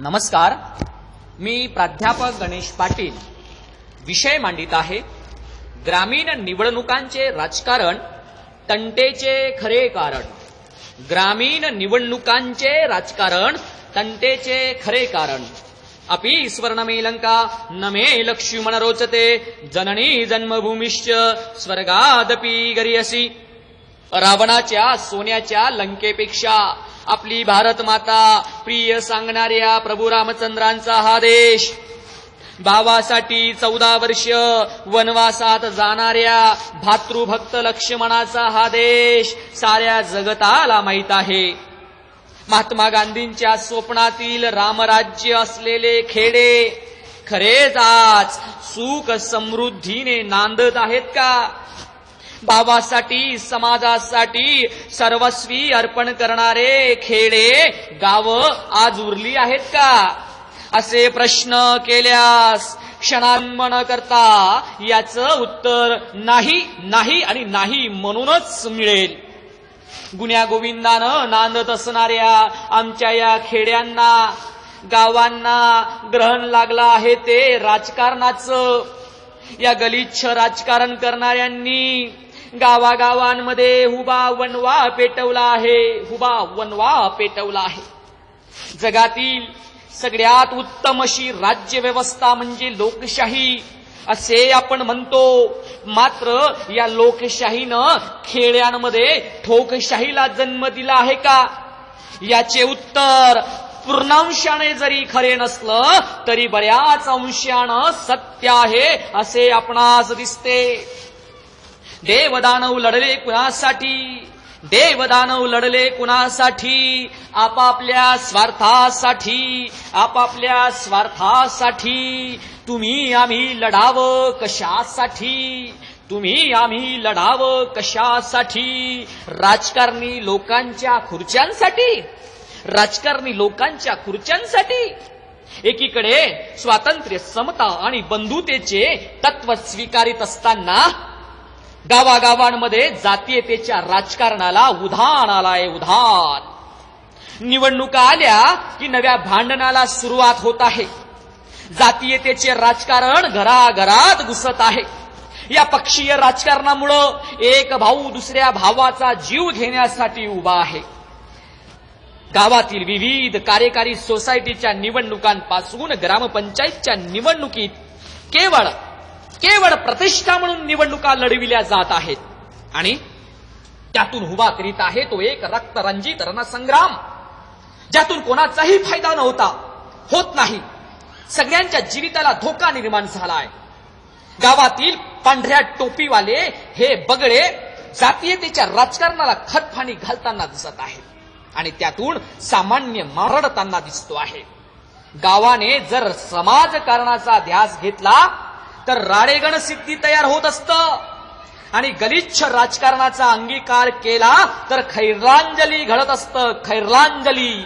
नमस्कार. मी प्राध्यापक गणेश पाटील. विषय मांडित आहे. ग्रामीण निवडणुकांचे राजकारण तंटेचे खरे कारण. ग्रामीण निवडणुकांचे राजकारण तंटेचे खरे कारण. अपि स्वर्णमेलंका न मे लक्ष्मण रोचते जननी जन्मभूमिश्च स्वर्गादपि गरियसी. रावणाच्या सोन्याच्या लंकेपेक्षा आपली भारत माता प्रिय सांगणाऱ्या प्रभू रामचंद्रांचा हा देश. भावासाठी चौदा वर्ष वनवासात जाणाऱ्या भातृभक्त लक्ष्मणाचा हा देश साऱ्या जगताला माहीत आहे. महात्मा गांधींच्या स्वप्नातील रामराज्य असलेले खेडे खरेच आज सुख समृद्धीने नांदत आहेत का? भावासाठी समाजासाठी सर्वस्वी अर्पण करणारे खेडे गाव आज उरली आहेत का? असे प्रश्न केल्यास क्षणांमन करता याचं उत्तर नाही नाही आणि नाही म्हणूनच मिळेल. गुन्ह्या गोविंदानं नांदत असणाऱ्या आमच्या या खेड्यांना गावांना ग्रहण लागला आहे ते राजकारणाचं. या गलिच्छ राजकारण करणाऱ्यांनी गावागावांमध्ये हुबा वनवा पेटवला आहे. हुबा वनवा पेटवला आहे. जगातील सगळ्यात उत्तम अशी राज्य व्यवस्था म्हणजे लोकशाही. असे आपण म्हणतो. मात्र या लोकशाहीनं खेड्यांमध्ये ठोकशाहीला जन्म दिला आहे का? याचे उत्तर पूर्णांशाने जरी खरे नसलं तरी बऱ्याच अंशानं सत्य आहे असे आपणास दिसते. देवदानव लढले कुणासाठी? देवदानव लढले कुणासाठी? आपापल्या स्वार्थासाठी आपापल्या स्वार्थासाठी तुम्ही आम्ही लढावं कशासाठी? तुम्ही आम्ही लढावं कशासाठी? राजकारणी लोकांच्या खुर्च्यांसाठी? राजकारणी लोकांच्या खुर्च्यांसाठी? एकीकडे स्वातंत्र्य समता आणि बंधुतेचे तत्व स्वीकारित असताना गावागावांमध्ये जातीयतेच्या राजकारणाला उधाण आलाय उधाण. निवडणुका आल्या की नव्या भांडणाला सुरुवात होत आहे. जातीयतेचे राजकारण घराघरात घुसत आहे. या पक्षीय राजकारणामुळं एक भाऊ दुसऱ्या भावाचा जीव घेण्यासाठी उभा आहे. गावातील विविध कार्यकारी सोसायटीच्या निवडणुकांपासून ग्रामपंचायतच्या निवडणुकीत केवळ केवळ प्रतिष्ठा म्हणून निवडणुका लढविल्या जात आहेत. आणि त्यातून हुबा करीत आहे तो एक रक्तरंजित रणसंग्राम ज्यातून कोणाचाही फायदा नव्हता होत नाही. सगळ्यांच्या जीविताला धोका निर्माण झालाय. गावातील पांढऱ्या टोपीवाले हे बगळे जातीयतेच्या राजकारणाला खतफाणी घालताना दिसत आहेत. आणि त्यातून सामान्य मारडताना दिसतो आहे. गावाने जर समाजकारणाचा ध्यास घेतला तर राडेगण सिद्धी तयार होत असत. आणि गलिच्छ राजकारणाचा अंगीकार केला तर खैरांजली घडत असत खैरांजली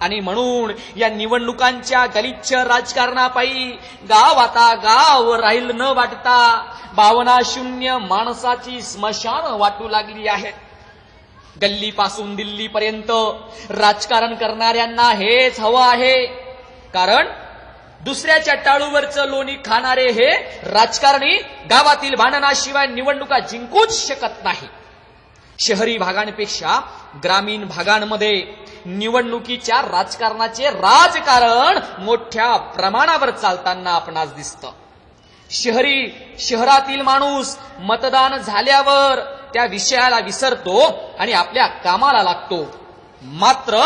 आणि म्हणून या निवडणुकांच्या गलिच्छ राजकारणापायी गाव आता गाव राहील न वाटता भावना शून्य माणसाची स्मशान वाटू लागली आहेत गल्लीपासून दिल्लीपर्यंत राजकारण करणाऱ्यांना हेच हवं आहे. कारण दुसऱ्याच्या टाळूवरचं लोणी खाणारे हे राजकारणी गावातील भांडणाशिवाय निवडणुका जिंकूच शकत नाही. शहरी भागांपेक्षा ग्रामीण भागांमध्ये निवडणुकीच्या राजकारणाचे राजकारण मोठ्या प्रमाणावर चालताना आपणास दिसतं. शहरी शहरातील माणूस मतदान झाल्यावर त्या विषयाला विसरतो आणि आपल्या कामाला लागतो. मात्र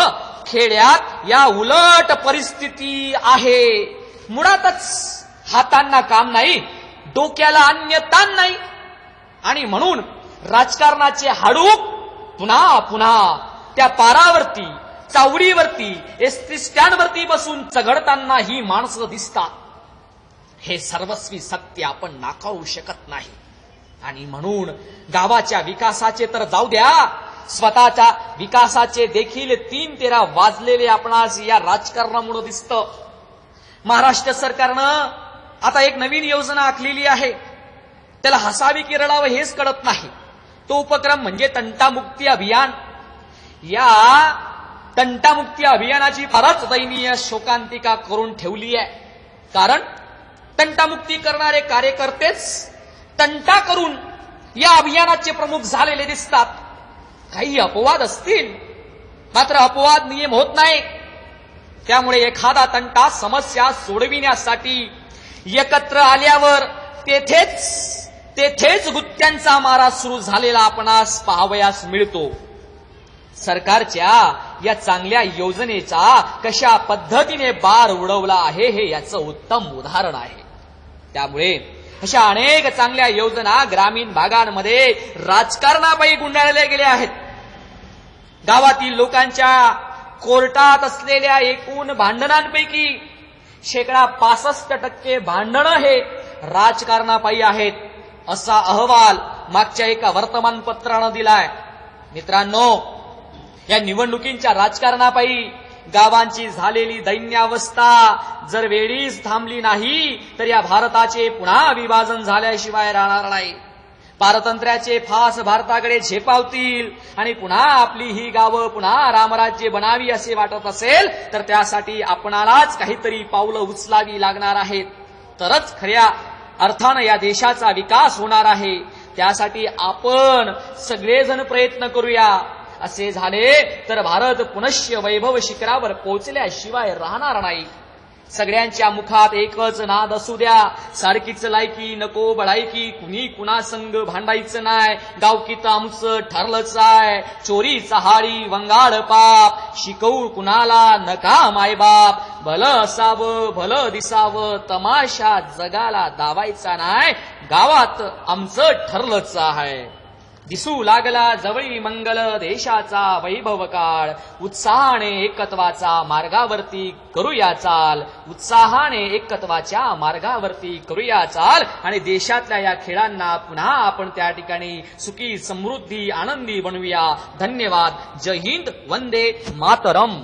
खेड्यात या उलट परिस्थिती आहे. मुळातच हातांना काम नाही डोक्याला अन्य ताण नाही. आणि म्हणून राजकारणाचे हाडूक पुन्हा पुन्हा त्या पारावरती चावडीवरती एसटी स्टँडवरती बसून चघडताना ही माणसं दिसतात. हे सर्वस्वी सत्य आपण नाकारू शकत नाही. आणि म्हणून गावाच्या विकासाचे तर जाऊ द्या स्वतःच्या विकासाचे देखील तीन तेरा वाजलेले आपणास या राजकारणामुळे दिसतं. महाराष्ट्र सरकारनं आता एक नवीन योजना आखलेली आहे. त्याला हसावी की रडावं हेच कळत नाही. तो उपक्रम म्हणजे तंटामुक्ती अभियान. या तंटामुक्ती अभियानाची फारच दयनीय शोकांतिका करून ठेवली आहे. कारण तंटामुक्ती करणारे कार्यकर्तेच तंटा करून या अभियानाचे प्रमुख झालेले दिसतात. काही अपवाद असतील. मात्र अपवाद नियम होत नाही त्यामुळे एखादा तंटा समस्या सोडविण्यासाठी एकत्र आल्यावर तेथेच तेथेच गुत्त्यांचा मारा सुरू झालेला आपणास पाहावयास मिळतो. सरकारच्या या चांगल्या योजनेचा कशा पद्धतीने बार उडवला आहे हे याचं उत्तम उदाहरण आहे. त्यामुळे अशा अनेक चांगल्या योजना ग्रामीण भागांमध्ये राजकारणापायी गुंडाळल्या गेल्या आहेत. गावातील लोकांच्या कोर्टात असलेल्या एकूण भांडणांपैकी शेकडा पासष्ट टक्के भांडणं हे राजकारणापायी आहेत असा अहवाल मागच्या एका वर्तमानपत्रानं दिलाय. मित्रांनो या निवडणुकींच्या राजकारणापायी गावांची झालेली दैन्यावस्था जर वेळीच थांबली नाही तर या भारताचे पुन्हा विभाजन झाल्याशिवाय राहणार नाही. पारतंत्र्याचे फास भारताकडे झेपावतील. आणि पुन्हा आपली ही गावं पुन्हा रामराज्य बनावी असे वाटत असेल तर त्यासाठी आपणालाच काहीतरी पावलं उचलावी लागणार आहेत. तरच खऱ्या अर्थानं या देशाचा विकास होणार आहे. त्यासाठी आपण सगळेजण प्रयत्न करूया. असे झाले तर भारत पुनश्य वैभव शिखरावर पोचल्याशिवाय राहणार नाही. सगळ्यांच्या मुखात एकच नाद असू द्या. सारखीच लायकी नको बढायकी कुणी कुणा संग भांडायचं नाही गावकीत आमचं ठरलंच आहे. चोरी चहाळी वंगाळ पाप. शिकवू कुणाला नका मायबाप भलं असावं भलं दिसावं. तमाशा जगाला दावायचा नाही गावात आमचं ठरलंच आहे. दिसू लागला जवळी मंगल देशाचा वैभव काळ उत्साहाने एकत्वाचा मार्गावरती करूया चाल. उत्साहाने एकत्वाच्या मार्गावरती करूया चाल. आणि देशातल्या या खेळांना पुन्हा आपण त्या ठिकाणी सुखी समृद्धी आनंदी बनवूया. धन्यवाद. जय हिंद. वंदे मातरम.